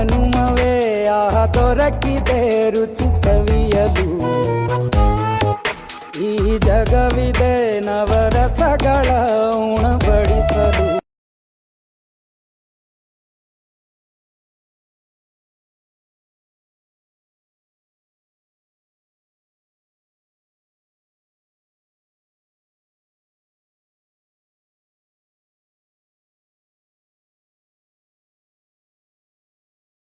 ಜನುಮವೇ ಆಹ ದೊರಕಿದೆ ರುಚಿ ಸವಿಯಲು ಈ ಜಗವಿದೆ ನವರಸಗಳ ಉಣಬಡಿ